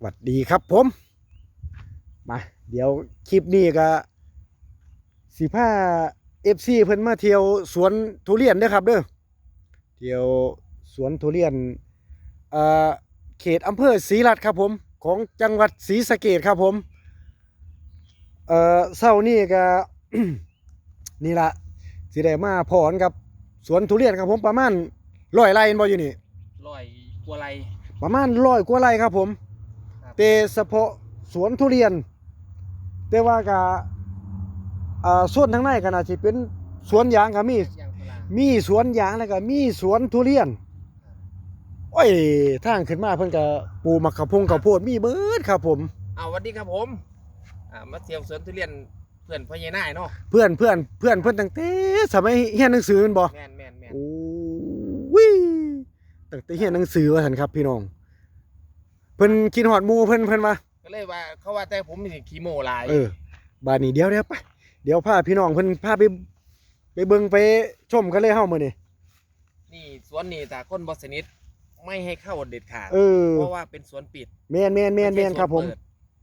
หวัดดีครับผม มา เดี๋ยวคลิปนี้ก็สิผ้าเอฟซีเพิ่นมาเที่ยวสวนทุเรียนเด้อครับเด้อเที่ยวสวนทุเรียนเอ่อเขตอำเภอศรีรัตน์ครับผม ของจังหวัดศรีสะเกษครับผมเอ่อเช้านี้ก็นี่ละสิได้มาพรกับสวนทุเรียนครับผมประมาณร้อยไร่เห็นบ่อยู่นี่ลอยกลัวไรประมาณร้อยกว่าไร่ครับผมครับ แต่เฉพาะสวนทุเรียน แต่ว่าก็อ่าส่วนทางในก็น่าสิเป็นสวนยางก็มียางพารามีสวนยางแล้วก็มีสวนทุเรียนโอ้ยทางขึ้นมาเพิ่นก็ปลูกมะขามพงข้าวโพดมีเบิดครับผมเอาสวัสดีครับผมอ่ามาเที่ยวสวนทุเรียนเพื่อนพ่อใหญ่นายเนาะเพื่อนเพื่อนเพื่อนเพิ่นตั้งแต่สมัยเรียนหนังสือแม่นบ่แม่นแม่นแม่นโอ้วิตั้งแต่เรียนหนังสือว่าซั่นครับพี่น้องเพิ่นกินฮอดหมู่เพิ่นเพิ่นว่าก็เลยว่าเขาว่าแต่ผมมีขี้โมหลายเออบาดนี้เดี๋ยวเดี๋ยวไปเดี๋ยวพาพี่น้องเพิ่นพาไปไปเบิ่งไปชมกันเลยเฮามื้อนี้นี่สวนนี่ถ้าคนบ่สนิทไม่ให้เข้าเด็ดขาดเออเพราะว่าเป็นสวนปิดแม่นแม่นแม่นแม่นครับผมไใช่สวนเปิด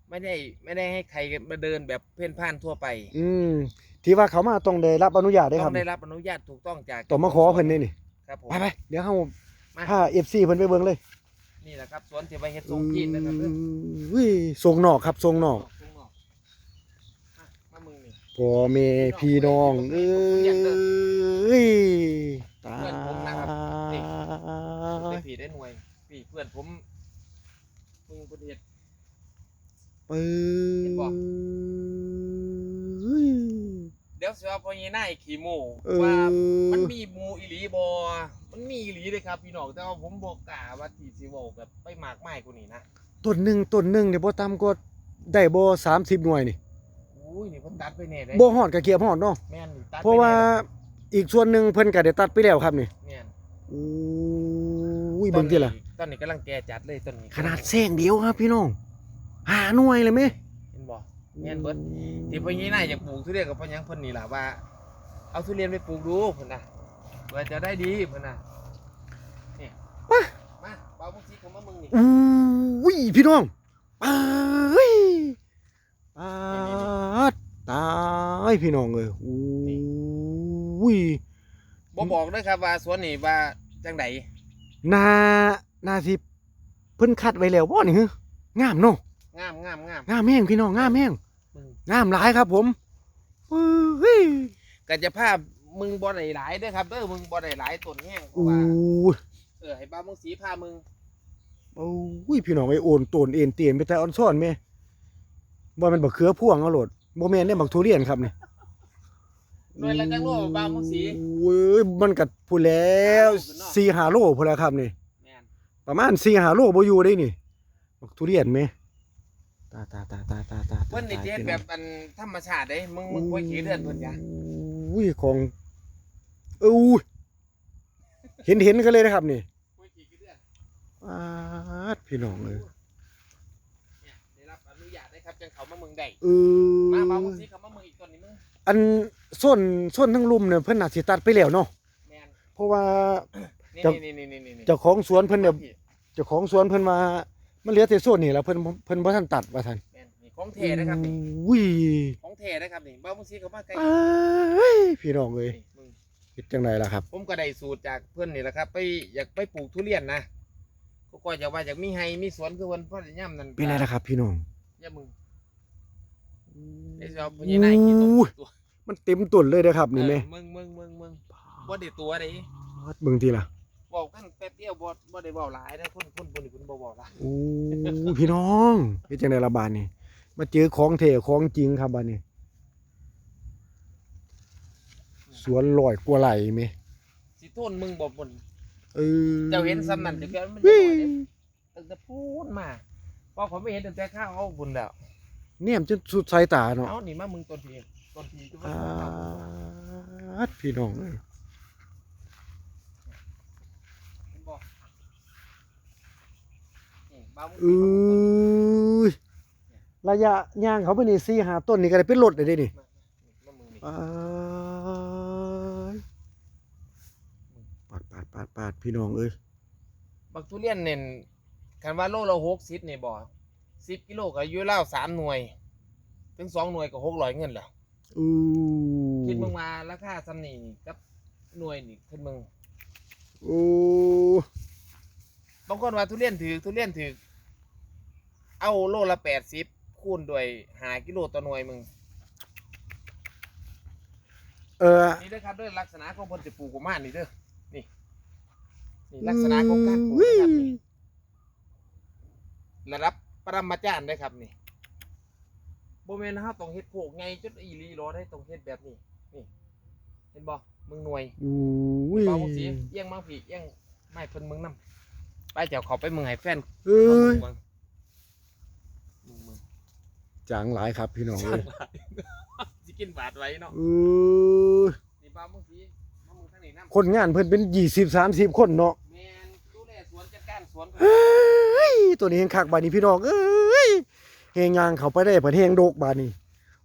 ไม่ได้ไม่ได้ให้ใครมาเดินแบบเพ่นพ่านทั่วไป อืมที่ว่าเขามาต้องได้รับอนุญาตได้คต้รัอบงได้รับอนุญาตถูกต้องจากต้องมาขอเพิ่นนี่นี่ครับผมไปไปเดี๋ยวเฮามาพา FC เพิ่นไปเบิ่งเลย นี่แหละครับสวนที่ไปเฮ็ดทรงจีนนะครับเด้ออุ้ยทรงนอกครับทรงนอกทรงนอกอะมามึงนี่พ่อแม่พี่น้องเอ้ยตาเพื่อนผมนะครับยได้ผีได้หน่วยพี่เพื่อนผมมึงประเทศปื เห็นบ่้ยเดี๋ยวสิว่าพ่อใหญ่นายขี่โมเออ ว่ามันมีหมูอีหลีบ่มันมีอีหลีเลยครับพี่น้องแต่ว่าผมบ่กล้าว่าที่สิเว้าแบบไปมากมายกว่านี้นะต้นหนึ่งต้นหนึ่งเดี๋ยวบ่ต่ำก็ได้บ่สามสิบหน่วยนี่อุ้ยนี่เพิ่นตัดไปแน่ได้บ่ฮอดก็เกียบฮอดเนาะแม่นนี่ตัดไปเพราะว่าแน่อีกส่วนหนึ่งเพิ่นก็ได้ตัดไปแล้วครับนี่แม่นอุ้ยเบิ่งติล่ะ ตอนนี้กำลังแก่จัดเลยต้นนี้ขนาดแซงเดียวครับพี่น้องหาหน่วยเลยไหมเห็นบ่ แม่นเบิดที่พ่อใหญ่นายอยากปลูกทุเรียนกับพ่อหยังเพิ่นนี่ล่ะว่า เอาทุเรียนไปปลูกดูเพิ่นน่ะว่าจะได้ดีเพิ่นน่ะนี่มาเบาพวกซีของมามึงนี่อุ้ยพี่น้องปาดปาดตายพี่น้องเอ้ยอุ้ยบ่บอกเลยครับว่าสวนนี่ว่าจังไดนานาสิเพิ่นคัดไว้แล้วบ่นี่ฮึงามเนาะงามงามงามงามแห้งพี่น้องงามแห้งมึง งามหลายครับผมอุ้ยก็จะภาพมึงบ่ได้หลายเด้อครับเด้อมึงบ่ได้หลายต้นแห้งเพราะอู้ว่าเออให้บ้ามึงสีพามึงอุ้ยพี่น้องไอ้โอนโตนเอ็นเตียนไปแต่ออนซ่อนแม่บ่แม่นบักเขือพ่วงเอาโลดบ่แม่นเด้บักทุเรียนครับนี่หน่วยละจังโลบ้ามึงสีโอ้ยมันก็พูดแล้ว4 5โลพุ่นแล้วครับนี่แม่นประมาณ4 5โลบ่อยู่ได้นี่บักทุเรียนแม่ ตาตาตาตาตาตาเพิ่นนี่เฮ็ดแบบอันธรรมชาติเด้มึงมึงค่อยขี้เดือนเพิ่นจ้ะอุ้ยของเอ้ยเห็นเห็นกันเลยนะครับนี่ค่อยขี้เดือนปาดพี่น้องเอ้ยเนี่ยได้รับอนุญาตได้ครับจังเขามามึงได้เอมาบ้าอมึงสีเขามามึงอีกต้นนี้มึงอันส้นส้นทั้งลุมเนี่ยเพิ่นน่าสิตัดไปแล้วเนาะแม่นเพราะว่านี่เจ้านี่นี่นี่นี่เจ้าของสวนเพิ่นเนี่ยเจ้าของสวนเพิ่นมา มันเหลือแต่ส้นนี่แล้วเพิ่นเพิ่นบ่ทันตัดว่าซั่นแม่นนี่ของแท้นะครับนี่อุ้ยของแท้นะครับนี่บ้ามึงสีเขามาใกล้อ้ายพี่น้องเอ้ยนี่มึง เฮ็ดจังไดล่ะครับ ผมก็ได้สูตรจากเพื่อนนี่แหละครับ ไปอยากไปปลูกทุเรียนนะก็ก็อยากว่าอยากมีไฮมีสวนคือวันพ่อย่ำนั่นเป็นไรล่ะครับ พี่น้องย่ามึงไอ้เจ้าพญานาคกี่ตัวตัวมันเต็มต้นเลยนะครับนี่แม่เออมึงมึงมึงมึงบ่ได้ตัวได้ปาดเบิ่งทีล่ะ บอกกันแป๊บเดียวบ่บ่ได้เว้าหลายนะคนคนคนนี้คนบ่เว้าหลายโอ้พี่น้องเฮ็ดจังไดล่ะบาดนี้ มาเจอของแท้ของจริงครับบาดนี้ สวนลอยกว่าไหลแม่สิโทนมึงบ่บ่นเออเจ้าเห็นซ้ำนั่นจะเกิดมันวิน้อยเด้ตั้งแต่พูดมาพอผมไม่เห็นตั้งแต่ข้าวเอาบุญแล้วเนี่ยมันจนสุดสายตาเนาะเอานี่มามึงต้นทีต้นทีก็ปมาาดพี่น้องเอ้ย เห็นบ่ นี่บ้ามึงเอ้ยระยะย่างเขาไปนี่สี่หาต้นนี่ก็ได้เป็นรถเลยเด้นี่มามึงนี่ปาดปาดปาดปาดปาดพี่น้องเอ้ยบักทุเรียนเน่นคันว่าโลละหกสิบนี่บ่สิบกิโลก็อยู่แล้วสามหน่วย ถึงสองหน่วยก็หกร้อยเงินแล้วอู้คิดมึงมาราคาซ้ำนี่กับหน่วยนี่คิดมึงอู้บางคนว่าทุเรียนถือทุเรียนถือ เอาโลละแปดสิบคูณด้วยหากิโลต่อหน่วยมึง เออ นี่เด้อครับเด้อลักษณะของเพิ่นจะปลูกประมาณนี้เด้อนี่นี่ลักษณะของการปลูกนะครับนี่ระดับปรมาจารย์เด้อครับนี่บ่แม่นเฮาต้องเฮ็ดโคกไงจนอีหลีรอได้ต้องเฮ็ดแบบนี้นี่ เห็นบ่มึงหน่วยอู้เบาบ่สีเอียงมาพี่เอียงไม้เพิ่นมึงนํไปเจ้าเขาไปมึงให้แฟนเอ้ยมึงมึงมึง จังหลายครับพี่น้องเอ้ยสิกินบาทไว้เนาะเออนี่บ้ามึงสีมามึงทางนี้นำคนงานเพิ่นเป็นยี่สิบสามสิบคนเนาะแม่นดูแลสวนจัดการสวนเฮ้ยตัวนี้เฮงคักบาดนี้พี่น้องเอ้ยเฮงยางเขาไปได้ประเทงโดกบาดนี้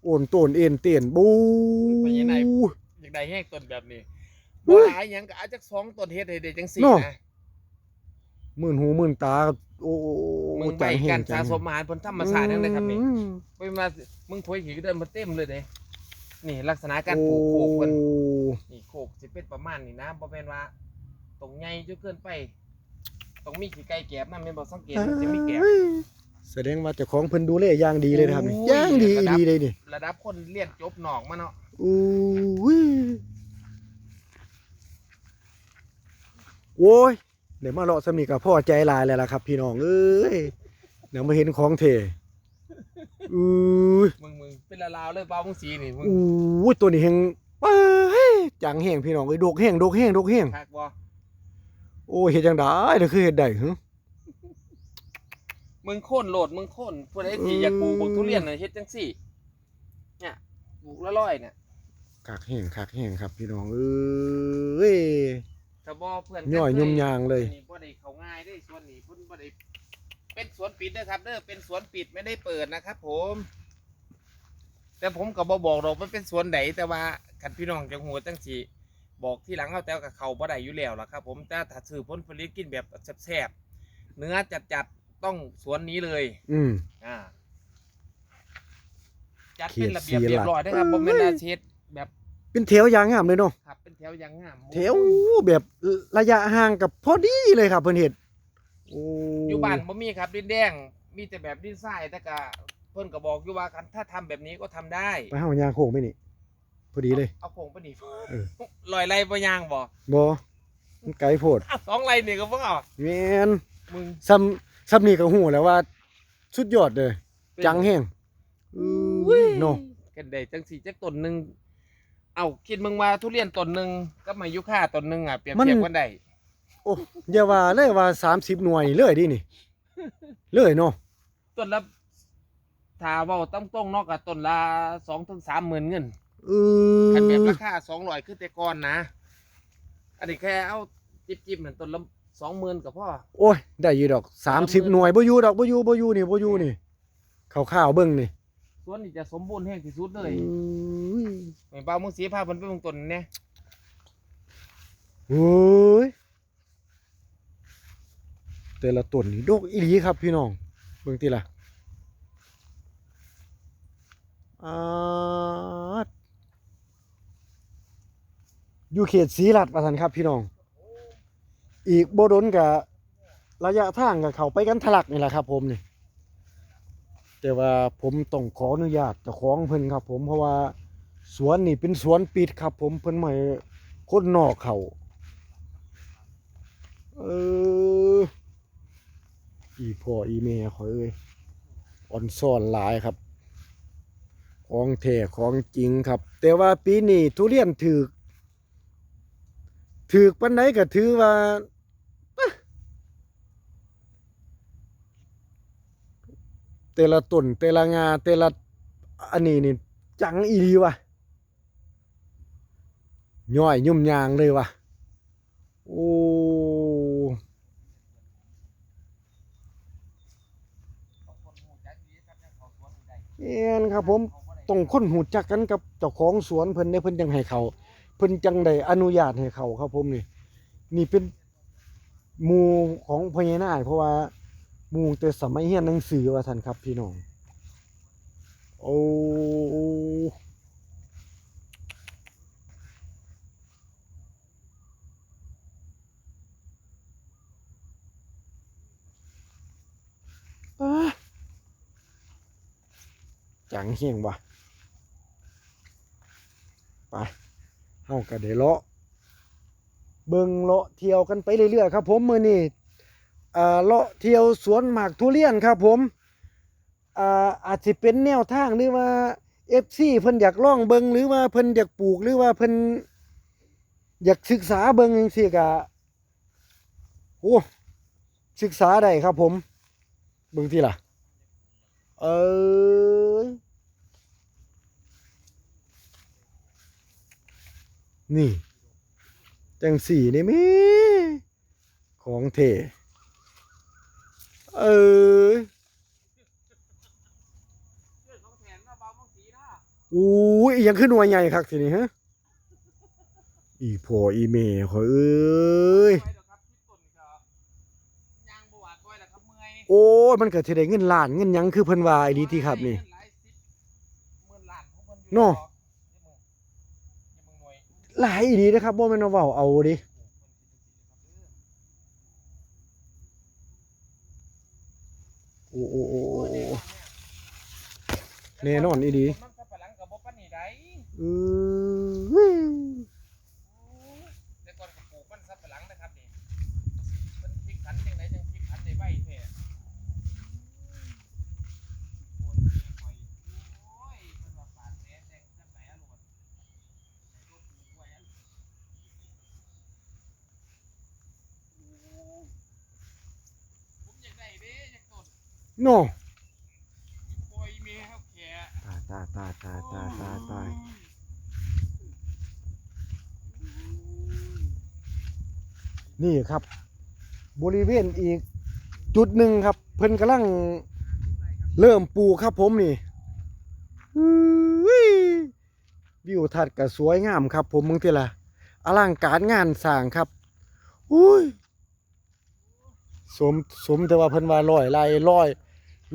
โอนโตนเอ็นเตียนบูอยากได้แห้งต้นแบบนี้บ่หลายหยังก็เอาจักสองต้นเฮ็ดให้ได้จังสี่นะหมื่นหูหมื่นตา โอ้มึงไปจัแฮการจัสะงสมอาหารผลธรรมชาตินั่นเลยครับนี่อืมไปมามึงถอยขี่ก็เดินมาเต็มเลยเด้นี่ลักษณะการปลูกโคกเพิ่นโอ้นี่โคกสิเป็นประมาณนี้นะบ่แม่นว่าตรงใหญ่จนเกินไปต้องมีขี้ไก่แกบนำแม่นบ่สังเกตมันจะมีแกบเอ้ยแสดงว่าเจ้าของเพิ่นดูแลอย่างดีเลยนะครับนี่โอ้ยอย่างดีระดับดีเลยนี่ระดับคนเรียนจบนอกมาเนาะอู้ยโอ้ย เดี๋ยวมาเลาะสำนีกับพ่อใจหลายแล้วล่ะครับ พี่น้องเอ้ยเดี๋ยวมาเห็นของเทอู้ยมึงมึงเป็นละลาวเลยเปล่ามึงสีนี่มึงอู้ยตัวนี้แหงว้ายจังแห้งพี่น้องเอ้ยโดกแห้งโดกแห้งโดกแห้งคักบ่โอ้ยเฮ็ดจังได๋เด้อคือเฮ็ดได้หึมึงโค่นโหลดมึงโค่นผู้ใดที่อยากปลูกบักทุเรียนน่ะเฮ็ดจังซี่ เนี่ยปลูกละร้อยเนี่ยคักแห้งคักแห้งครับ พี่น้องเอ้ย ถ้าบ่เพื่อนย่อยยุ่มยางเลย นี่บ่ได้เข้าง่ายเด้สวนนี้เพิ่นบ่ได้เป็นสวนปิดเด้อครับเด้อเป็นสวนปิดไม่ได้เปิดนะครับ ผม แต่ผมก็บ่บอกหรอกมันเป็นสวนไหนแต่ว่าคันพี่น้องจังหัวจังสิบอกที่หลังเอาแต่กับเขาบ่ได้อยู่แล้วล่ะครับ ผมแต่ถ้าซื้อผลผลิตกินแบบแซ่บๆเนื้อจัดๆต้องสวนนี้เลย อืม อ่าจัดเป็นระเบียบเขียนสีเรียบร้อยนะครับหลับ่กแม่นอาเช็ดแบบ เป็นแถวอย่างงามเลยเนาะครับเป็นแถวอย่างงามแถวแบบระยะห่างกับพอดีเลยครับเพิ่นเฮ็ดโอ้อยู่บ้านบ่มีครับดินแดง มีแต่แบบดินทรายแต่ก็เพิ่นก็บอกอยู่ว่าคันถ้าทำแบบนี้ก็ทำได้ไปเฮายางโค้งไปนี่พอดีเลยเอาโค้งไปนี่เออลอยไรบ่ยางบ่บ่มันไกลโพดอ้าวสองไรนี่ก็บ่เอาแม่นมึงซ้ำซ้ำนี่ก็ฮู้แล้วว่า สุดยอดเลยจังแฮงอุ้ยเนาะกันได้จังสี่จักต้นหนึง เอาคิดมึงว่าทุเรียนต้นหนึงกับมายุค่าต้นหนึงอะเปรียบเทียบกันได้โอ้อย่าว่าเลยว่า30หน่วยเลยดินี่เลยเนาะต้นละถ้าเว้าตรงๆเนาะก็ต้นละ2ถึง3หมื่นเงินเอคันแบบอราคา200คือแต่ก่อนนะ อันนี้แค่เอาจิบๆเหมือนต้นละ20,000ก็พอโอ้ยได้อยู่ดอก30หน่วยบ่อยู่ดอกบ่อยู่บ่อยู่นี่บ่อยู่นี่ข้าวๆเบิ่งนี่ สวนนี่จะสมบูรณ์แห่งที่สุดเลยอุ้ยเหมือนเปล่ามึงสีพาเพิ่นไปเบิ่งต้นเนี่ยโอ้ยแต่ละต้นนี่ดกอีหลีครับพี่น้องเบิ่งติล่ะอาดอยู่เขตศรีรัตน์ว่าซั่นครับพี่น้อง อีกบ่ดนกับระยะทางกับเขาไปกันทะลักนี่แหละครับผมนี่ แต่ว่าผมต้องขออนุญาตเจ้าของเพิ่นครับ ผมเพราะว่าสวนนี่เป็นสวนปิดครับ ผมเพิ่นไม่คนนอกเขาเอออีพ่ออีแม่ขอยเอ้ยอ่อนซ่อนหลายครับ ของแท้ของจริงครับ แต่ว่าปีนี้ทุเรียนถือถือปันไดก็ถือว่า แต่ละต้นแต่ละงาแต่ละอันนี้นี่จังอีหลีวะย่อยยุ่มยางเลยวะโอ้เอ็นครับผมต้องค้นหูจักกันกับเจ้าของสวนเพิ่นได้เพิ่นจังให้เขา เพิ่นจังได้อนุญาตให้เขาครับผมนี่ นี่เป็นหมู่ของพญานาคเพราะว่า มู่แต่สมัยเรียนหนังสือว่าท่านครับพี่น้อง โอ้จังเฮียงวะไปเฮาก็ได้เลาะเบิ่งเลาะเที่ยวกันไปเรื่อยๆครับผมมือนี้อ่ เลาะเที่ยวสวนหมากทุเรียนครับผมอ่าอาจสิเป็นแนวทางหรือว่า FC เพิ่นอยากล่องเบิงหรือว่าเพิ่นอยากปลูกหรือว่าเพิ่นอยากศึกษาเบิ่งจังซี่ก็โอ้ศึกษาได้ครับผม เบิงที่ล่ะ เออนี่ จังสี่นี่มีของเท เอออ้ยยังขึ้นหน่วยใหญ่ครับทีนี้ฮะ อีพออีเมย์ขอเอ้ยโอ้ยมันเกิดเฉยเงินล้านเงินยังคือเพิ่นว่าไอ้ดีที่ครับนี่เนาะหลายดีนะครับบ่แม่นเว้าเอาดิ แน่นอนอีหลีมันสับปะหลังกับบ่ปานนี้ได้อือแต่ก่อนก็ปลูกมันสับปะหลังนะครับนี่มันพลิกขันจังไดจังพลิกขันได้ไวแท้โน่ายตายตายตายตายนี่ครับ บริเวณอีกจุดหนึ่งครับ เพิ่นกำลังเริ่มปลูกครับผมนี่วิวทัดก็สวยงามครับ ผมมึงทีละอลังการงานสร้างครับอุ้ยสมสมแต่ว่าเพิ่นว่าร้อยไร่ร้อย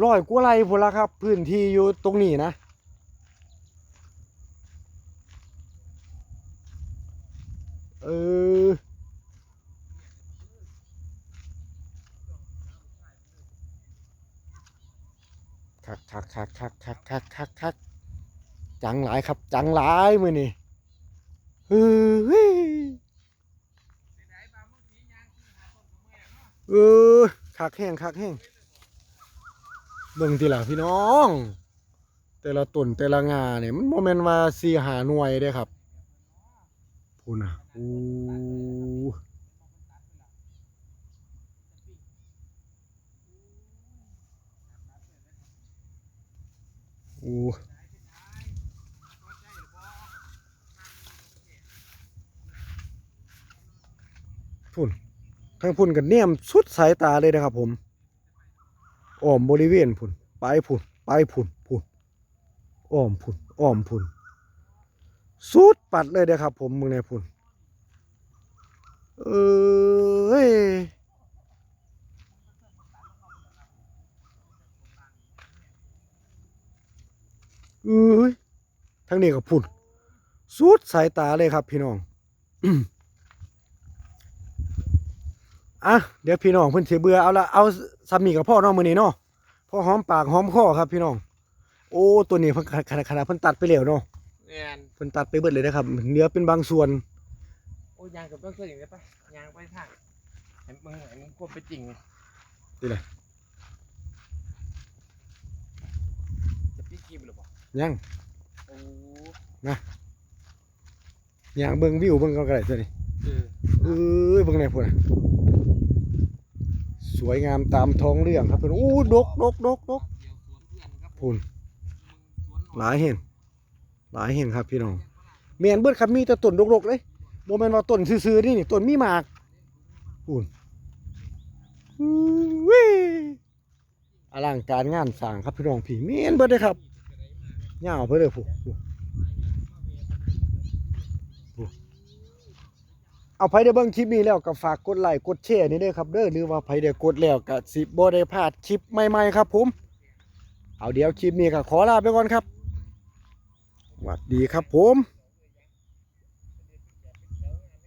ร้อยกว่าไรพุ่นละครับ พื้นที่อยู่ตรงนี้นะ เออคักคักคักคักคักคักคักคักจังหลายครับ จังหลายมือนี่เฮ้ยเออคักแห้งคักแห้งเบิ่งทีละพี่น้อง แต่ละต้นแต่ละงาเนี่ยมันโมเมนว่าสีหาหน่วยเด้ครับพูน่ะ อู้อู้พุ่นทั้งพุ่นกันเนี่ยมสุดสายตาเลยนะครับผมอ้อมบริเวณพุ่นไปพุ่นไปพุ่นพุ่นอ้อมพุ่นอ้อมพุ่นสุดปัดเลยเด้อครับผมมึงในพุ่น เอ้ยเอ้ยทั้งนี้ก็พุ่นสุดสายตาเลยครับพี่น้อง อะ เดี๋ยวพี่น้องเพิ่นสิเบื่อเอาละเอาสามีกับพ่อน้องมื้อนี้เนาะพ่อหอมปากหอมคอครับพี่น้อง โอ้ตัวนี้เพิ่นขนาดขนาดเพิ่นตัดไปแล้วเนาะแม่นเพิ่นตัดไปเบิดเลยนะครับเหลือเป็นบางส่วน โอ้ยยางกับต้องช่วยอย่างนี้ปะยางไปทางเห็นมึงเห็นมึงควบไปจริงนี่แหละจะพี่กีบหรือเปล่ายังโอ้ยังเบิ่งวิวเบิ่งก็ได้ตัวนี้เออเอ้ยเบิ่งไหนพุ่นน่ะสวยงามตามท้องเรื่องครับเพิ่นโอ้ดกดกดกดกเดี๋ยวสวนเพื่อนครับพุ่นสวนหลายเห็นหลายเห็นครับพี่น้องแม่นเบิดครับมีแต่ต้นดกๆเลย บ่แม่นว่าต้นซื่อๆนี่นี่ต้นมีหมากพุ่นอุ้ยอลังการงานสร้างครับพี่น้องพี่แม่นเบิดเลยครับยาเพิ่นเด้อผู้ผู้เอาไผได้เบิ่งคลิปนี้แล้วก็ฝากกดไลค์กดแชร์นี่เด้อครับเด้อหรือว่าไผได้กดแล้วก็สิบ่ได้พลาดคลิปใหม่ๆครับผมเอาเดี๋ยวคลิปนี้ก็ขอลาไปก่อนครับสวัสดีครับผม